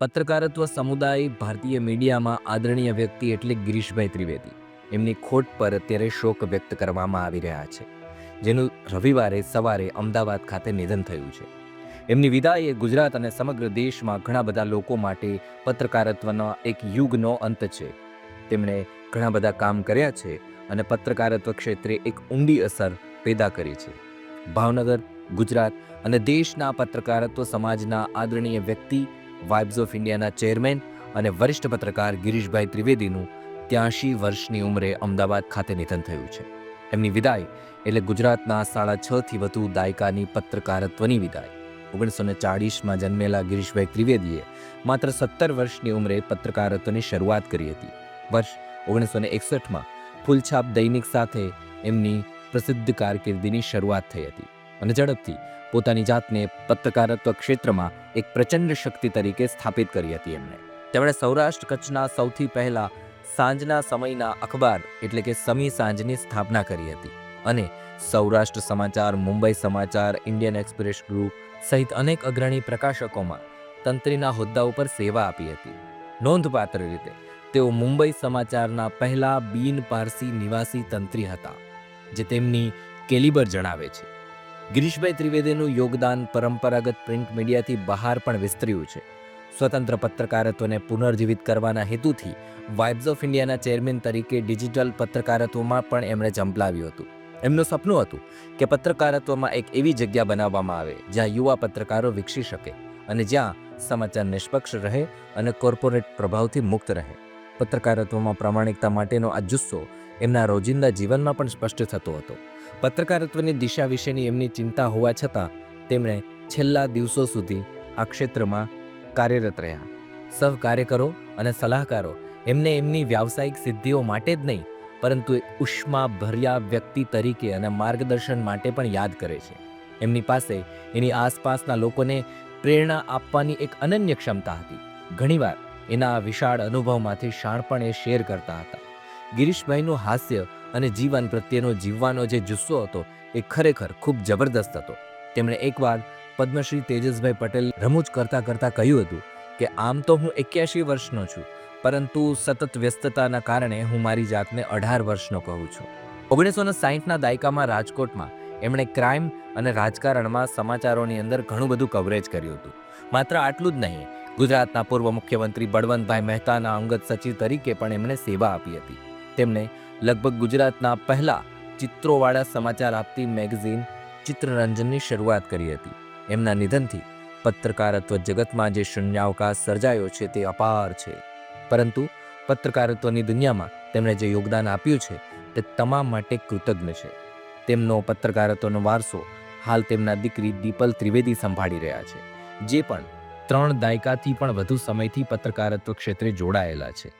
પત્રકારત્વ સમુદાય ભારતીય મીડિયામાં આદરણીય વ્યક્તિ એટલે ગિરીશભાઈ ત્રિવેદી. એમની ખોટ પર અત્યારે શોક વ્યક્ત કરવામાં આવી રહ્યા છે. જેનું રવિવારે સવારે અમદાવાદ ખાતે નિધન થયું છે. એમની વિદાય એ ગુજરાત અને સમગ્ર દેશમાં ઘણા બધા લોકો માટે પત્રકારત્વનો એક યુગનો અંત છે. તેમણે ઘણા બધા કામ કર્યા છે અને પત્રકારત્વ ક્ષેત્રે એક ઊંડી અસર પેદા કરી છે. ભાવનગર, ગુજરાત અને દેશના પત્રકારત્વ સમાજના આદરણીય વ્યક્તિ વાઇબ્સ ઓફ ઇન્ડિયાના ચેરમેન અને વરિષ્ઠ પત્રકાર ગિરીશભાઈ ત્રિવેદીનું ત્યાંશી વર્ષની ઉંમરે અમદાવાદ ખાતે નિધન થયું છે. એમની વિદાય એટલે ગુજરાતના સાડા છ થી વધુ દાયકાની પત્રકારત્વની વિદાય. ઓગણીસો ને ચાળીસમાં જન્મેલા ગિરીશભાઈ ત્રિવેદીએ માત્ર સત્તર વર્ષની ઉંમરે પત્રકારત્વની શરૂઆત કરી હતી. વર્ષ ઓગણીસો ને એકસઠમાં ફૂલછાપ દૈનિક સાથે એમની પ્રસિદ્ધ કારકિર્દીની શરૂઆત થઈ હતી. અને ઝડપથી પોતાની જાતને પત્રકારત્વ ક્ષેત્રમાં એક પ્રચંડ શક્તિ તરીકે સ્થાપિત કરી હતી એમણે. તેમણે સૌરાષ્ટ્ર કચ્છના સૌથી પહેલા સાંજના સમયના અખબાર એટલે કે સમી સાંજની સ્થાપના કરી હતી અને સૌરાષ્ટ્ર સમાચાર, મુંબઈ સમાચાર, ઇન્ડિયન એક્સપ્રેસ ગ્રુપ સહિત અનેક અગ્રણી પ્રકાશકોમાં તંત્રીના હોદ્દા ઉપર સેવા આપી હતી. નોંધપાત્ર રીતે, તેઓ મુંબઈ સમાચારના પહેલા બિન પારસી નિવાસી તંત્રી હતા, જે તેમની કેલિબર જણાવે છે. ગિરીશભાઈ ત્રિવેદીનું યોગદાન પરંપરાગત પ્રિન્ટ મીડિયાથી બહાર પણ વિસ્તર્યું છે. સ્વતંત્ર પત્રકારત્વને પુનર્જીવિત કરવાના હેતુથી વાઇબ્સ ઓફ ઇન્ડિયાના ચેરમેન તરીકે ડિજિટલ પત્રકારત્વમાં પણ એમણે ઝંપલાવ્યું હતું. એમનું સપનું હતું કે પત્રકારત્વમાં એક એવી જગ્યા બનાવવામાં આવે જ્યાં યુવા પત્રકારો વિકસી શકે અને જ્યાં સમાચાર નિષ્પક્ષ રહે અને કોર્પોરેટ પ્રભાવથી મુક્ત રહે. પત્રકારત્વમાં પ્રામાણિકતા માટેનો આ જુસ્સો એમના રોજિંદા જીવનમાં પણ સ્પષ્ટ થતો હતો. પત્રકારત્વની દિશા વિશેની એમની ચિંતા હોવા છતાં, તેમણે છેલ્લા દિવસો સુધી આ ક્ષેત્રમાં કાર્યરત રહ્યા. સહકાર્યકરો અને સલાહકારો એમને એમની વ્યાવસાયિક સિદ્ધિઓ માટે જ નહીં, પરંતુ ઉષ્મા ભર્યા વ્યક્તિ તરીકે અને માર્ગદર્શન માટે પણ યાદ કરે છે. એમની પાસે એની આસપાસના લોકોને પ્રેરણા આપવાની એક અનન્ય ક્ષમતા હતી. ઘણીવાર એના વિશાળ અનુભવમાંથી શાણપણ એ શેર કરતા હતા. ગિરીશભાઈનું હાસ્ય અને જીવન પ્રત્યેનો જીવવાનો જે જુસ્સો હતો, એ ખરેખર ખૂબ જબરદસ્ત હતો. તેમણે એકવાર પદ્મશ્રી તેજસભાઈ પટેલ રમૂજ કરતા કરતા કહ્યું હતું કે, આમ તો હું એક્યાસી વર્ષનો છું, પરંતુ સતત વ્યસ્તતાના કારણે હું મારી જાતને અઢાર વર્ષનો કહું છું. ઓગણીસો ને સાહીઠના દાયકામાં રાજકોટમાં એમણે ક્રાઇમ અને રાજકારણમાં સમાચારોની અંદર ઘણું બધું કવરેજ કર્યું હતું. માત્ર આટલું જ નહીં, ગુજરાતના પૂર્વ મુખ્યમંત્રી બળવંતભાઈ મહેતાના અંગત સચિવ તરીકે પણ એમણે સેવા આપી હતી. તેમણે લગભગ ગુજરાતના પહેલા ચિત્રોવાળા સમાચાર આપતી મેગઝીન ચિત્રરંજનની શરૂઆત કરી હતી. એમના નિધનથી પત્રકારત્વ જગતમાં જે શૂન્યાવકાશ સર્જાયો છે તે અપાર છે. પરંતુ પત્રકારત્વની દુનિયામાં તેમણે જે યોગદાન આપ્યું છે તે તમામ માટે કૃતજ્ઞ છે. તેમનો પત્રકારત્વનો વારસો હાલ તેમના દીકરી દીપલ ત્રિવેદી સંભાળી રહ્યા છે, જે પણ ત્રણ દાયકાથી પણ વધુ સમયથી પત્રકારત્વ ક્ષેત્રે જોડાયેલા છે.